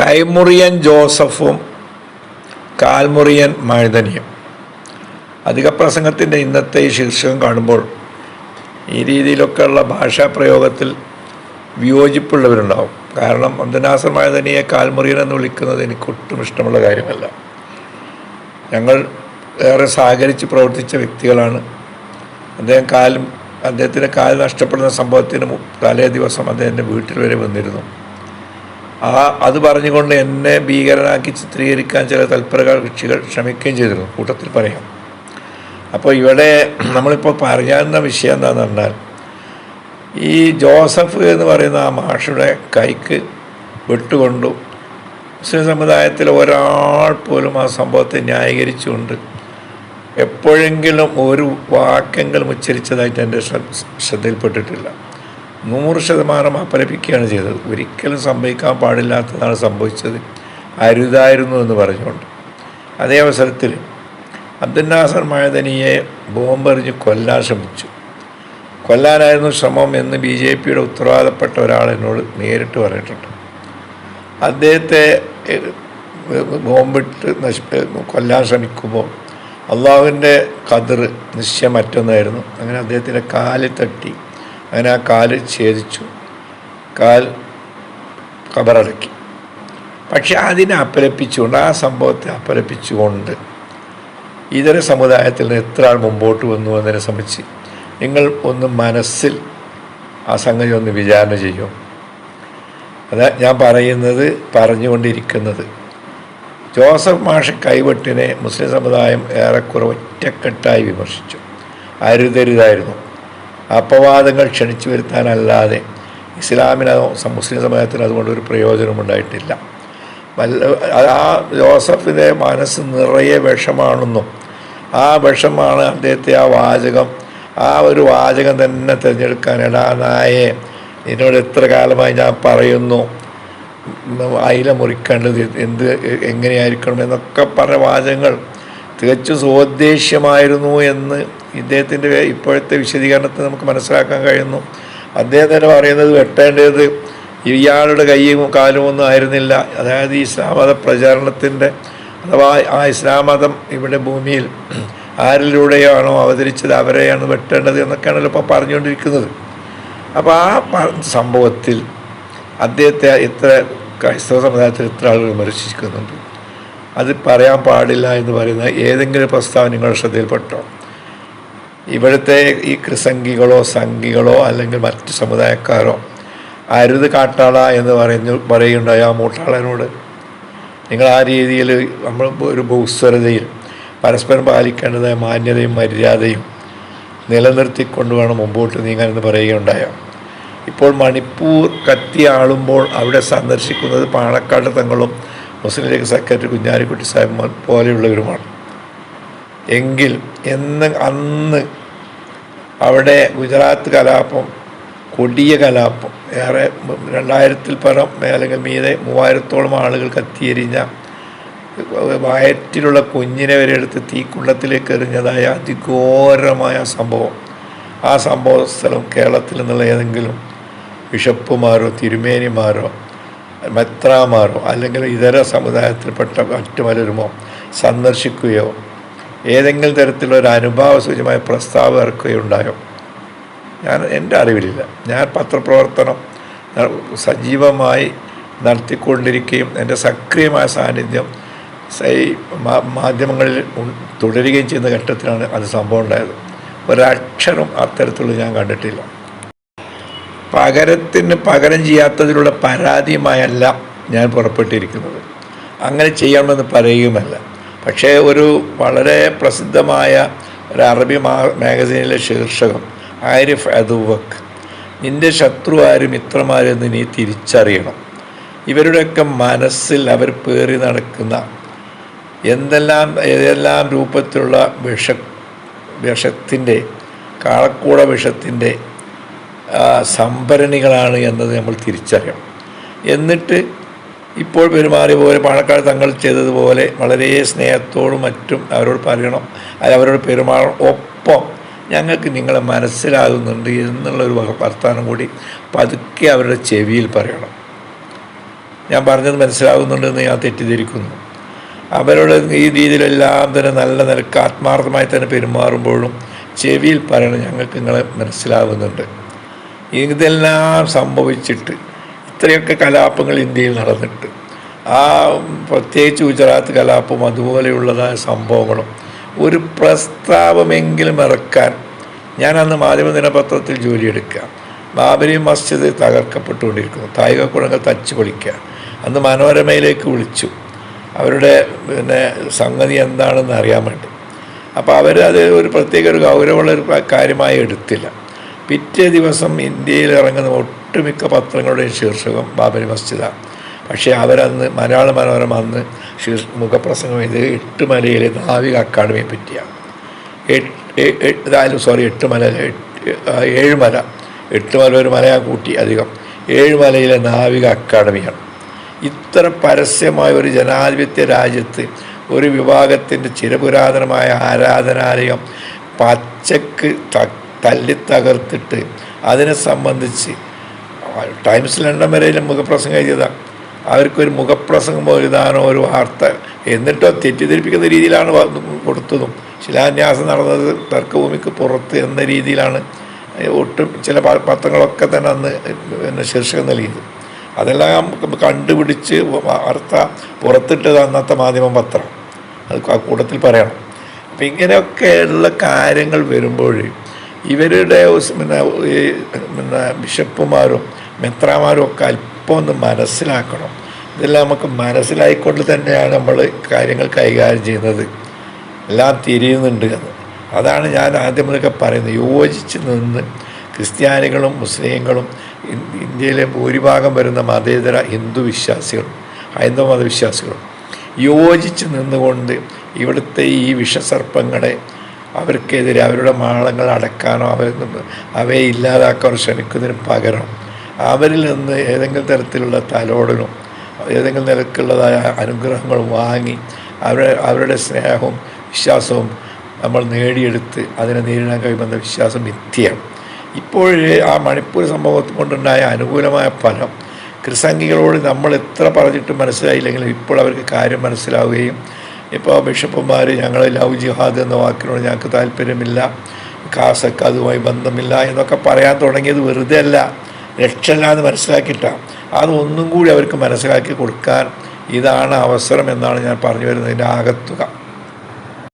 കൈമുറിയൻ ജോസഫും കാൽമുറിയൻ മഴുതനിയും അധിക പ്രസംഗത്തിന്റെ ഇന്നത്തെ ഈ ശീർഷകം കാണുമ്പോൾ ഈ രീതിയിലൊക്കെയുള്ള ഭാഷാ പ്രയോഗത്തിൽ വിയോജിപ്പുള്ളവരുണ്ടാവും. കാരണം അബ്ദുനാസർ മഴുതനിയെ കാൽമുറിയൻ എന്ന് വിളിക്കുന്നത് എനിക്ക് ഒട്ടും ഇഷ്ടമുള്ള കാര്യമല്ല. ഞങ്ങൾ ഏറെ സഹകരിച്ച് പ്രവർത്തിച്ച വ്യക്തികളാണ്. അദ്ദേഹം കാലും അദ്ദേഹത്തിന്റെ കാൽ നഷ്ടപ്പെടുന്ന സംഭവത്തിന് തലേ ദിവസം അദ്ദേഹത്തിന്റെ വീട്ടിൽ വരെ വന്നിരുന്നു. ആ അത് പറഞ്ഞുകൊണ്ട് എന്നെ ഭീകരനാക്കി ചിത്രീകരിക്കാൻ ചില തൽപര കക്ഷികൾ ശ്രമിക്കുകയും ചെയ്തിരുന്നു. കൂട്ടത്തിൽ പറയാം. അപ്പോൾ ഇവിടെ നമ്മളിപ്പോൾ പറയാവുന്ന വിഷയം എന്താണെന്ന് പറഞ്ഞാൽ ഈ ജോസഫ് എന്ന് പറയുന്ന ആ മാഷയുടെ കൈക്ക് വിട്ടുകൊണ്ടു മുസ്ലിം സമുദായത്തിൽ ഒരാൾ പോലും ആ സംഭവത്തെ ന്യായീകരിച്ചുകൊണ്ട് എപ്പോഴെങ്കിലും ഒരു വാക്കെങ്കിലും ഉച്ചരിച്ചതായിട്ട് എന്റെ ശ്രദ്ധ ശ്രദ്ധയിൽപ്പെട്ടിട്ടില്ല. നൂറ് ശതമാനം അപലപിക്കുകയാണ് ചെയ്തത്. ഒരിക്കലും സംഭവിക്കാൻ പാടില്ലാത്തതാണ് സംഭവിച്ചത്. അരുതായിരുന്നു എന്ന് പറഞ്ഞുകൊണ്ട്. അതേ അവസരത്തിൽ അബ്ദുൽ നാസർ മഴദനിയെ ബോംബെറിഞ്ഞ് കൊല്ലാൻ ശ്രമിച്ചു. കൊല്ലാനായിരുന്നു ശ്രമം എന്ന് ബി ജെ പിയുടെ ഉത്തരവാദപ്പെട്ട ഒരാൾ എന്നോട് നേരിട്ട് പറഞ്ഞിട്ടുണ്ട്. അദ്ദേഹത്തെ ബോംബിട്ട് നശി കൊല്ലാൻ ശ്രമിക്കുമ്പോൾ അള്ളാഹുവിന്റെ കതിർ നിശ്ചയം മറ്റൊന്നായിരുന്നു. അങ്ങനെ അദ്ദേഹത്തിന്റെ കാലിൽ തട്ടി. അങ്ങനെ ആ കാൽ ഛേദിച്ചു. കാൽ കബറടക്കി. പക്ഷെ അതിനെ അപലപിച്ചുകൊണ്ട് ആ സംഭവത്തെ അപലപിച്ചുകൊണ്ട് ഇതര സമുദായത്തിൽ നിന്ന് എത്ര ആൾ മുമ്പോട്ട് വന്നു എന്നതിനെ സംബന്ധിച്ച് നിങ്ങൾ ഒന്ന് മനസ്സിൽ ആ സംഗതി ഒന്ന് വിചാരണ ചെയ്യും. അതാ ഞാൻ പറയുന്നത് പറഞ്ഞുകൊണ്ടിരിക്കുന്നത്. ജോസഫ് മാഷ കൈവെട്ടിനെ മുസ്ലിം സമുദായം ഏറെക്കുറെ ഒറ്റക്കെട്ടായി വിമർശിച്ചു. അരുതരുതായിരുന്നു. അപവാദങ്ങൾ ക്ഷണിച്ചു വരുത്താനല്ലാതെ ഇസ്ലാമിനോ മുസ്ലിം സമൂഹത്തിന് അതുകൊണ്ടൊരു പ്രയോജനമുണ്ടായിട്ടില്ല വല്ല ആ ജോസഫിന്റെ മനസ്സ് നിറയെ വിഷമാണെന്നും ആ വിഷമാണ് അദ്ദേഹത്തെ ആ വാചകം ആ ഒരു വാചകം തന്നെ തിരഞ്ഞെടുക്കാൻ എടാ നായെ എന്നോട് എത്ര കാലമായി ഞാൻ പറയുന്നു അയില മുറിക്കേണ്ടത് എന്ത് എങ്ങനെയായിരിക്കണം എന്നൊക്കെ പറഞ്ഞ വാചകങ്ങൾ തികച്ചും സ്വോദ്ദേശ്യമായിരുന്നു എന്ന് ഇദ്ദേഹത്തിന്റെ ഇപ്പോഴത്തെ വിശദീകരണത്തെ നമുക്ക് മനസ്സിലാക്കാൻ കഴിയുന്നു. അദ്ദേഹം തന്നെ പറയുന്നത് വെട്ടേണ്ടത് ഇയാളുടെ കൈയും കാലും ഒന്നും ആയിരുന്നില്ല. അതായത് ഈ ഇസ്ലാമത പ്രചാരണത്തിന്റെ അഥവാ ആ ഇസ്ലാം മതം ഇവിടെ ഭൂമിയിൽ ആരിലൂടെയാണോ അവതരിച്ചത് അവരെയാണ് വെട്ടേണ്ടത് എന്നൊക്കെയാണല്ലോ ഇപ്പോൾ പറഞ്ഞുകൊണ്ടിരിക്കുന്നത്. അപ്പോൾ ആ സംഭവത്തിൽ അദ്ദേഹത്തെ ഇത്ര ക്രൈസ്തവ സമുദായത്തിൽ ഇത്ര ആളുകൾ വിമർശിക്കുന്നുണ്ട്. അത് പറയാൻ പാടില്ല എന്ന് പറയുന്ന ഏതെങ്കിലും പ്രസ്താവന നിങ്ങളുടെ ശ്രദ്ധയിൽപ്പെട്ടോ? ഇവിടുത്തെ ഈ കൃസംഗികളോ സംഘികളോ അല്ലെങ്കിൽ മറ്റ് സമുദായക്കാരോ അരുത് കാട്ടാള എന്ന് പറഞ്ഞു പറയുണ്ടായി ആ മൂട്ടാളനോട്. നിങ്ങൾ ആ രീതിയിൽ നമ്മൾ ഒരു ഭൂസ്വരതയിൽ പരസ്പരം പാലിക്കേണ്ടതായ മാന്യതയും മര്യാദയും നിലനിർത്തിക്കൊണ്ട് വേണം മുമ്പോട്ട് നീങ്ങാനെന്ന് പറയുകയുണ്ടായോ. ഇപ്പോൾ മണിപ്പൂർ കത്തി ആളുമ്പോൾ അവിടെ സന്ദർശിക്കുന്നത് പാണക്കാട് തങ്ങളും മുസ്ലിം ലീഗ് സെക്രട്ടറി കുഞ്ഞാലിക്കുട്ടി സാഹിബ് പോലെയുള്ളവരുമാണ്. എങ്കിൽ എന്ന് അന്ന് അവിടെ ഗുജറാത്ത് കലാപം കൊടിയ കലാപം ഏറെ രണ്ടായിരത്തിൽ പരം അല്ലെങ്കിൽ മീതെ മൂവായിരത്തോളം ആളുകൾ കത്തിയെരിഞ്ഞ വയറ്റിലുള്ള കുഞ്ഞിനെ വരെ എടുത്ത് തീക്കുണ്ടത്തിലേക്ക് എറിഞ്ഞതായ അതിഘോരമായ സംഭവം. ആ സംഭവ സ്ഥലം കേരളത്തിൽ നിന്നുള്ള ഏതെങ്കിലും ബിഷപ്പുമാരോ തിരുമേനിമാരോ മെത്രാമാരോ അല്ലെങ്കിൽ ഇതര സമുദായത്തിൽപ്പെട്ട മറ്റു പലരുമോ സന്ദർശിക്കുകയോ ഏതെങ്കിലും തരത്തിലുള്ള ഒരു അനുഭാവ സൂചമായ പ്രസ്താവം ഇറക്കുകയുണ്ടായോ? ഞാൻ എന്റെ അറിവിലില്ല. ഞാൻ പത്രപ്രവർത്തനം സജീവമായി നടത്തിക്കൊണ്ടിരിക്കുകയും എന്റെ സക്രിയമായ സാന്നിധ്യം ഈ മാധ്യമങ്ങളിൽ തുടരുകയും ചെയ്യുന്ന ഘട്ടത്തിലാണ് അത് സംഭവം ഉണ്ടായത്. ഒരക്ഷരം അത്തരത്തിലുള്ള ഞാൻ കണ്ടിട്ടില്ല. പകരത്തിന് പകരം ചെയ്യാത്തതിലുള്ള പരാതിയുമായല്ല ഞാൻ പുറപ്പെട്ടിരിക്കുന്നത്. അങ്ങനെ ചെയ്യണമെന്ന് പറയുകയുമല്ല. പക്ഷേ ഒരു വളരെ പ്രസിദ്ധമായ ഒരു അറബി മാ മാഗസീനിലെ ശീർഷകം ആരിഫ് അദുവക്. നിന്റെ ശത്രു ആരും മിത്രമാരെന്ന് നീ തിരിച്ചറിയണം. ഇവരുടെയൊക്കെ മനസ്സിൽ അവർ പേറി നടക്കുന്ന എന്തെല്ലാം ഏതെല്ലാം രൂപത്തിലുള്ള വിഷ വിഷത്തിന്റെ കാളക്കൂട വിഷത്തിന്റെ സംഭരണികളാണ് എന്നത് നമ്മൾ തിരിച്ചറിയണം. എന്നിട്ട് ഇപ്പോൾ പെരുമാറിയ പോലെ പാണക്കാട് തങ്ങൾ ചെയ്തതുപോലെ വളരെ സ്നേഹത്തോടും മറ്റും അവരോട് പറയണം. അത് അവരോട് പെരുമാറണം. ഒപ്പം ഞങ്ങൾക്ക് നിങ്ങളെ മനസ്സിലാകുന്നുണ്ട് എന്നുള്ളൊരു വർത്താനം കൂടി പതുക്കെ അവരുടെ ചെവിയിൽ പറയണം. ഞാൻ പറഞ്ഞത് മനസ്സിലാകുന്നുണ്ടെന്ന് ഞാൻ തെറ്റിദ്ധരിക്കുന്നു. അവരോട് ഈ രീതിയിലെല്ലാം തന്നെ നല്ല നിലയ്ക്ക് ആത്മാർത്ഥമായി തന്നെ പെരുമാറുമ്പോഴും ചെവിയിൽ പറയണം ഞങ്ങൾക്ക് നിങ്ങളെ മനസ്സിലാവുന്നുണ്ട് ഇതെല്ലാം സംഭവിച്ചിട്ട് ഇത്രയൊക്കെ കലാപങ്ങൾ ഇന്ത്യയിൽ നടന്നിട്ട് ആ പ്രത്യേകിച്ച് ഗുജറാത്ത് കലാപം അതുപോലെയുള്ളതായ സംഭവങ്ങളും ഒരു പ്രസ്താവമെങ്കിലും ഇറക്കാൻ ഞാൻ അന്ന് മാധ്യമ ദിനപത്രത്തിൽ ജോലിയെടുക്കുക. ബാബരി മസ്ജിദ് തകർക്കപ്പെട്ടുകൊണ്ടിരിക്കുന്നു. തായിക കുളങ്ങൾ തച്ചു പൊളിക്കുക. അന്ന് മനോരമയിലേക്ക് വിളിച്ചു. അവരുടെ പിന്നെ സംഗതി എന്താണെന്ന് അറിയാൻ വേണ്ടി. അപ്പോൾ അവർ അത് ഒരു പ്രത്യേക ഒരു ഗൗരവമുള്ള ഒരു കാര്യമായി എടുത്തില്ല. പിറ്റേ ദിവസം ഇന്ത്യയിൽ ഇറങ്ങുന്ന ഒട്ടുമിക്ക പത്രങ്ങളുടെയും ശീർഷകം ബാബരി മസ്ജിദാണ് പക്ഷേ അവരന്ന് മലയാള മനോരമ അന്ന് ശീർഷ മുഖപ്രസംഗം ചെയ്ത് എട്ടുമലയിലെ നാവിക അക്കാദമിയെ പറ്റിയാണ് ഏതായാലും സോറി എട്ടുമല ഏഴുമല എട്ടുമല ഒരു മലയാ കൂട്ടി അധികം. ഏഴുമലയിലെ നാവിക അക്കാദമിയാണ് ഇത്ര പരസ്യമായ ഒരു ജനാധിപത്യ രാജ്യത്ത് ഒരു വിഭാഗത്തിന്റെ ചിരപുരാതനമായ ആരാധനാലയം പച്ചക്ക് തല്ലി തകർത്തിട്ട് അതിനെ സംബന്ധിച്ച് ടൈംസ് ലണ്ടൻ വരെയും മുഖപ്രസംഗം എഴുതിയതാണ് അവർക്കൊരു മുഖപ്രസംഗം എഴുതാനോ ഒരു വാർത്ത എന്നിട്ടോ തെറ്റിദ്ധരിപ്പിക്കുന്ന രീതിയിലാണ് കൊടുത്തതും. ശിലാന്യാസം നടന്നത് തർക്കഭൂമിക്ക് പുറത്ത് എന്ന രീതിയിലാണ്. ഒട്ടും ചില പത്രങ്ങളൊക്കെ തന്നെ അന്ന് പിന്നെ ശീർഷകം നൽകിയത്. അതെല്ലാം കണ്ടുപിടിച്ച് വാർത്ത പുറത്തിട്ടത് അന്നത്തെ മാധ്യമ പത്രം. അത് ആ കൂട്ടത്തിൽ പറയണം. അപ്പം ഇങ്ങനെയൊക്കെയുള്ള കാര്യങ്ങൾ വരുമ്പോൾ ഇവരുടെ പിന്നെ പിന്നെ ബിഷപ്പുമാരും മെത്രാമാരും ഒക്കെ അല്പം ഒന്ന് മനസ്സിലാക്കണം. ഇതെല്ലാം നമുക്ക് മനസ്സിലായിക്കൊണ്ട് തന്നെയാണ് നമ്മൾ കാര്യങ്ങൾ കൈകാര്യം ചെയ്യുന്നത്. എല്ലാം തിരിയുന്നുണ്ട് എന്ന്. അതാണ് ഞാൻ ആദ്യം മുതലൊക്കെ പറയുന്നത്. യോജിച്ച് നിന്ന് ക്രിസ്ത്യാനികളും മുസ്ലിങ്ങളും ഇന്ത്യയിലെ ഭൂരിഭാഗം വരുന്ന മതേതര ഹിന്ദു വിശ്വാസികളും ഹൈന്ദവ മതവിശ്വാസികളും യോജിച്ച് നിന്നുകൊണ്ട് ഇവിടുത്തെ ഈ വിഷസർപ്പങ്ങളെ അവർക്കെതിരെ അവരുടെ മാളങ്ങൾ അടക്കാനോ അവർ അവയെ ഇല്ലാതാക്കാനോ ശ്രമിക്കുന്നതിന് പകരം അവരിൽ നിന്ന് ഏതെങ്കിലും തരത്തിലുള്ള തലോടനും ഏതെങ്കിലും നിലക്കുള്ളതായ അനുഗ്രഹങ്ങളും വാങ്ങി അവരെ അവരുടെ സ്നേഹവും വിശ്വാസവും നമ്മൾ നേടിയെടുത്ത് അതിനെ നേരിടാൻ കഴിയുമെന്ന വിശ്വാസം മിഥ്യയാണ് ഇപ്പോൾ ആ മണിപ്പൂർ സംഭവം കൊണ്ടുണ്ടായ അനുകൂലമായ ഫലം ക്രിസംഗികളോട് നമ്മൾ എത്ര പറഞ്ഞിട്ടും മനസ്സിലായില്ലെങ്കിലും ഇപ്പോൾ അവർക്ക് കാര്യം മനസ്സിലാവുകയും ഇപ്പോൾ ബിഷപ്പുമാർ ഞങ്ങൾ ലവ് ജിഹാദ് എന്ന വാക്കിനോട് ഞങ്ങൾക്ക് താല്പര്യമില്ല കാസക്ക് അതുമായി ബന്ധമില്ല എന്നൊക്കെ പറയാൻ തുടങ്ങിയത് വെറുതെ അല്ല രക്ഷല്ല എന്ന് മനസ്സിലാക്കിയിട്ടാണ് അതൊന്നും കൂടി അവർക്ക് മനസ്സിലാക്കി കൊടുക്കാൻ ഇതാണ് അവസരം എന്നാണ് ഞാൻ പറഞ്ഞു വരുന്നതിന്റെ ആകത്തുക.